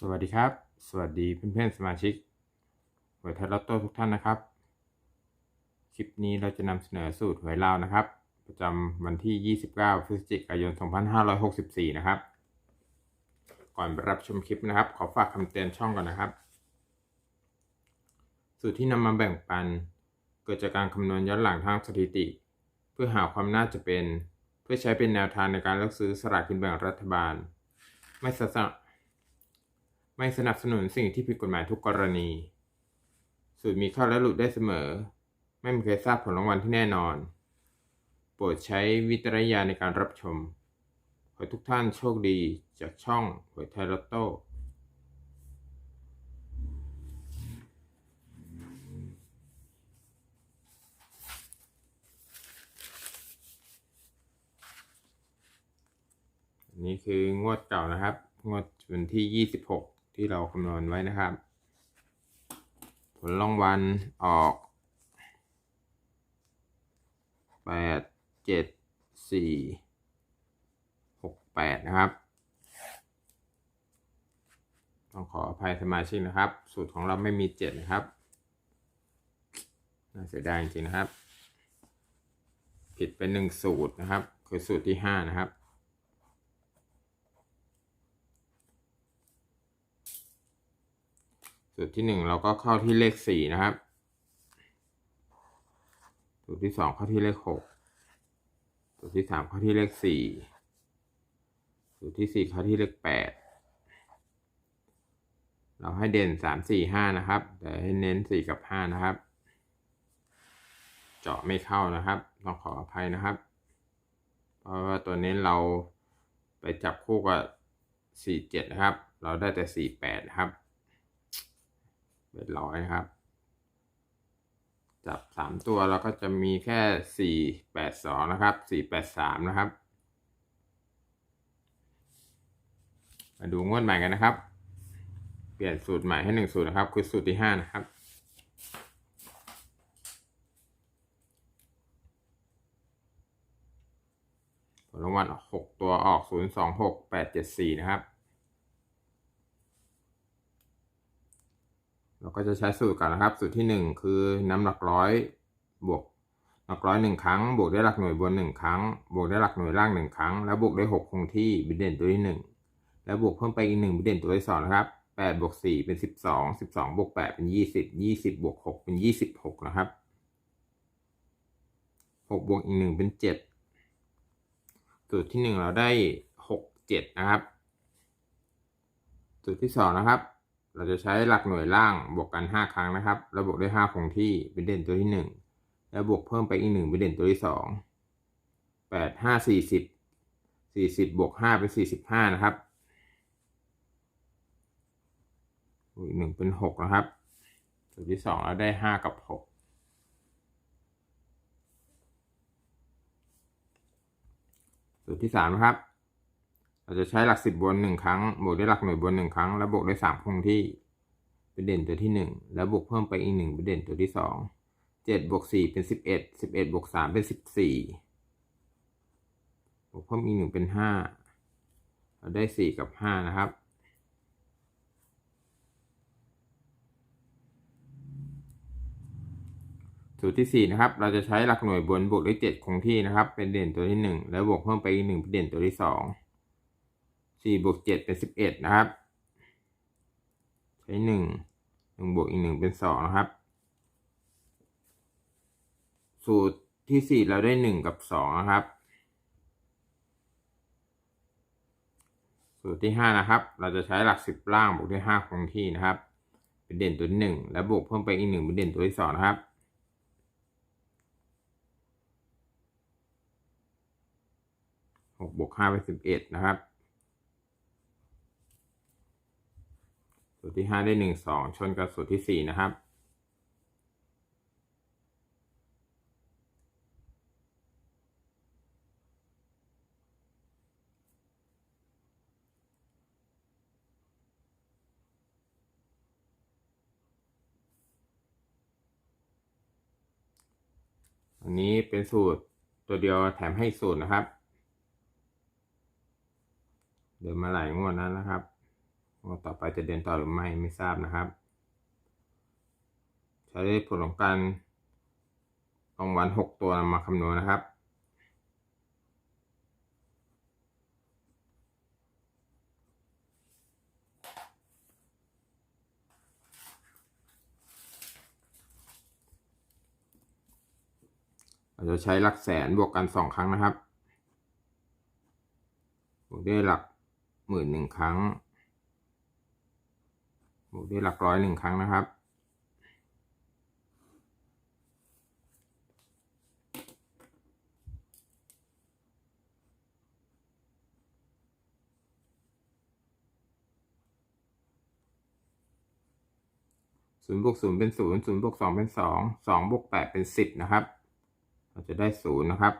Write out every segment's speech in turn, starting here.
สวัสดีครับ สวัสดีเพื่อนๆสมาชิกหวยไทยลอตโต้ทุกท่านนะครับ คลิปนี้เราจะนำเสนอสูตรหวยลาวนะครับ ประจำวันที่ 29 พฤศจิกายน 2564 นะครับ ก่อนไปรับชมคลิปนะครับ ขอฝากคำเตือนช่องก่อนนะครับ สูตรที่นำมาแบ่งปัน เกิดจากการคำนวณย้อนหลังทางสถิติ เพื่อหาความน่าจะเป็น เพื่อใช้เป็นแนวทางในการเลือกซื้อสลากกินแบ่งรัฐบาล ไม่สนับ ไม่สนับสนุนสิ่งที่ผิดกฎหมายทุกกรณี สูตรมีเข้าและหลุดได้เสมอ ไม่มีใครทราบผลรางวัลที่แน่นอน โปรดใช้วิจารณญาณในการรับชม ขอทุกท่านโชคดีจากช่องหวยไทยลอตโต้อันนี้คืองวดเก่านะครับ งวดวันที่ 26 ที่เราคำนวณไว้นะครับ ผลรางวัลออก8 7 4 6 8นะครับ ต้องขออภัยสมาชิกนะครับ สูตรของเราไม่มี7นะครับ น่าเสียดายจริงๆนะครับ ผิดไปหนึ่งสูตรนะครับ คือสูตรที่5นะครับ สูตรที่หนึ่งเราก็เข้าที่เลขสี่นะครับ สูตรที่สองเข้าที่เลขหกสูตรที่สามเข้าที่เลขสี่สูตรที่สี่เข้าที่เลขแปดเราให้เด่นสามสี่ห้านะครับ แต่ให้เน้นสี่กับห้านะครับ เจาะไม่เข้านะครับต้องขออภัยนะครับ เพราะว่าตัวนี้เราไปจับคู่กับสี่เจ็ดนะครับ เราได้แต่สี่แปดนะครับ เป็นร้อยครับ จับสามตัวเราก็จะมีแค่สี่แปดสองนะครับสี่แปดสามนะครับ มาดูงวดใหม่กันนะครับ เปลี่ยนสูตรใหม่ให้หนึ่งสูตรนะครับ คือสูตรที่ห้านะครับผลรางวัลหกตัวออกศูนย์สองหกแปดเจ็ดสี่นะครับ เราก็จะใช้สูตรก่อนนะครับ สูตรที่หนึ่งคือน้ำหลักร้อยบวกหลักร้อยหนึ่งครั้ง บวกด้วยหลักหน่วยบนหนึ่งครั้ง บวกด้วยหลักหน่วยล่างหนึ่งครั้ง แล้วบวกด้วยหกคงที่บินเด่นตัวที่หนึ่งแล้วบวกเพิ่มไปอีกหนึ่งบินเด่นตัวที่สองนะครับแปดบวกสี่เป็นสิบสองสิบสองบวกแปดเป็นยี่สิบยี่สิบบวกหกเป็นยี่สิบหกนะครับหกบวกอีกหนึ่งเป็นเจ็ดสูตรที่หนึ่งเราได้หกเจ็ดนะครับ สูตรที่สองนะครับ เราจะใช้หลักหน่วยล่างบวกกันห้าครั้งนะครับแล้วบวกด้วยห้าคงที่เป็นเด่นตัวที่หนึ่งแล้วบวกเพิ่มไปอีกหนึ่งเป็นเด่นตัวที่สองแปดห้าสี่สิบสี่สิบบวกห้าเป็นสี่สิบห้านะครับอีกหนึ่งเป็นหกนะครับสูตรที่สองเราได้ห้ากับหกสูตรที่สามนะครับ เราจะใช้หลักสิบบนหนึ่งครั้ง บวกด้วยหลักหน่วยบนหนึ่งครั้ง แล้วบวกด้วยสามคงที่เป็นเด่นตัวที่หนึ่งแล้วบวกเพิ่มไปอีกหนึ่งเป็นเด่นตัวที่สองเจ็ดบวกสี่เป็นสิบเอ็ดสิบเอ็ดบวกสามเป็นสิบสี่บวกเพิ่มอีกหนึ่งเป็นห้าเราได้สี่กับห้านะครับสูตรที่สี่นะครับ เราจะใช้หลักหน่วยบนบวกด้วยเจ็ดคงที่นะครับ เป็นเด่นตัวที่หนึ่งแล้วบวกเพิ่มไปอีกหนึ่งเป็นเด่นตัวที่สอง สี่บวกเจ็ดเป็นสิบเอ็ดนะครับใช้หนึ่งหนึ่งบวกอีกหนึ่งเป็นสองนะครับ สูตรที่สี่เราได้หนึ่งกับสองนะครับ สูตรที่ห้านะครับ เราจะใช้หลักสิบล่างบวกด้วยห้าคงที่นะครับ เป็นเด่นตัวที่หนึ่งแล้วบวกเพิ่มไปอีกหนึ่งเป็นเด่นตัวที่สองนะครับหกบวกห้าเป็นสิบเอ็ดนะครับ สูตรที่ห้าได้หนึ่งสองชนกับสูตรที่สี่นะครับ อันนี้เป็นสูตรตัวเดียวแถมให้สูตรนะครับ เดินมาหลายงวดนั้นนะครับ ว่าต่อไปจะเดินต่อหรือไม่ไม่ทราบนะครับ ใช้ผลของการรางวัลหกตัวมาคำนวณนะครับเราจะใช้หลักแสนบวกกันสองครั้งนะครับ บวกด้วยหลักหมื่นหนึ่งครั้ง วกด้วยหลักร้อยหนึ่งครั้งนะครับ ศูนย์บวกศูนย์เป็นศูนย์ศูนย์บวกสองเป็นสองสองบวกแปดเป็นสิบนะครับ เราจะได้ศูนย์นะครับ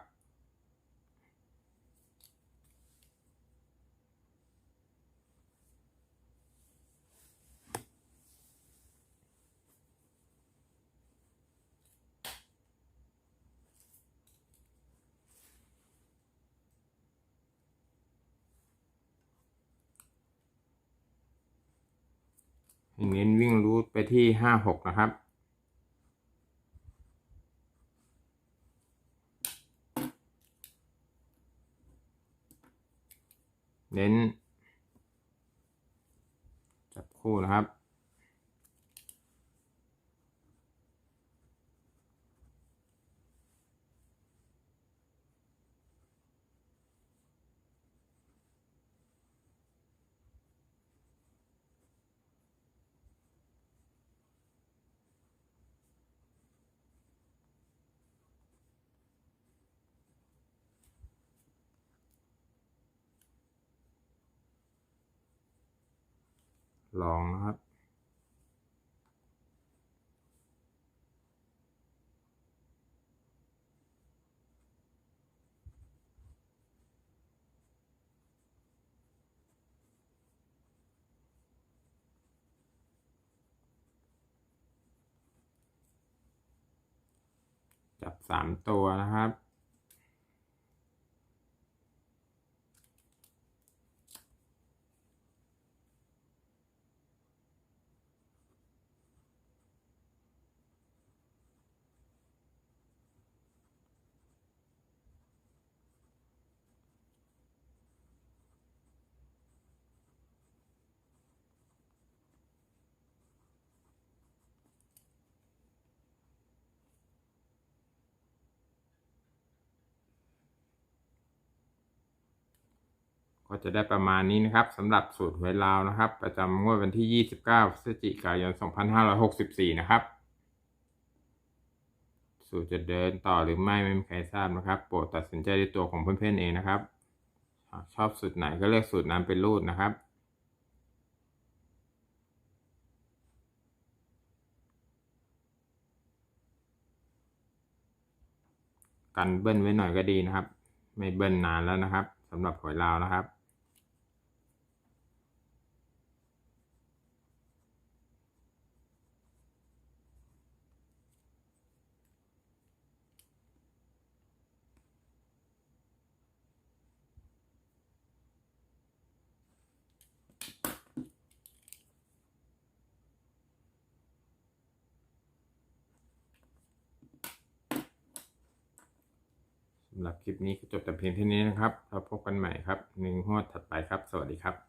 เน้นวิ่งรูทไปที่ห้าหกนะครับ เน้น จับคู่นะครับ ลองนะครับ จับสามตัวนะครับ ก็จะได้ประมาณนี้นะครับสำหรับสูตรหวยลาวนะครับ ประจำงวดวันที่ 29 พฤศจิกายน 2564 นะครับ สูตรจะเดินต่อหรือไม่ไม่มีใครทราบนะครับ โปรดตัดสินใจด้วยตัวของเพื่อนๆเองนะครับ ชอบสูตรไหนก็เลือกสูตรนั้นเป็นรูดนะครับกันเบิ้ลไว้หน่อยก็ดีนะครับ ไม่เบิ้ลนานแล้วนะครับสำหรับหวยลาวนะครับ สำหรับคลิปนี้ก็จบแต่เพียงเท่านี้นะครับเราพบกันใหม่ครับหนึ่งงวดถัดไปครับ สวัสดีครับ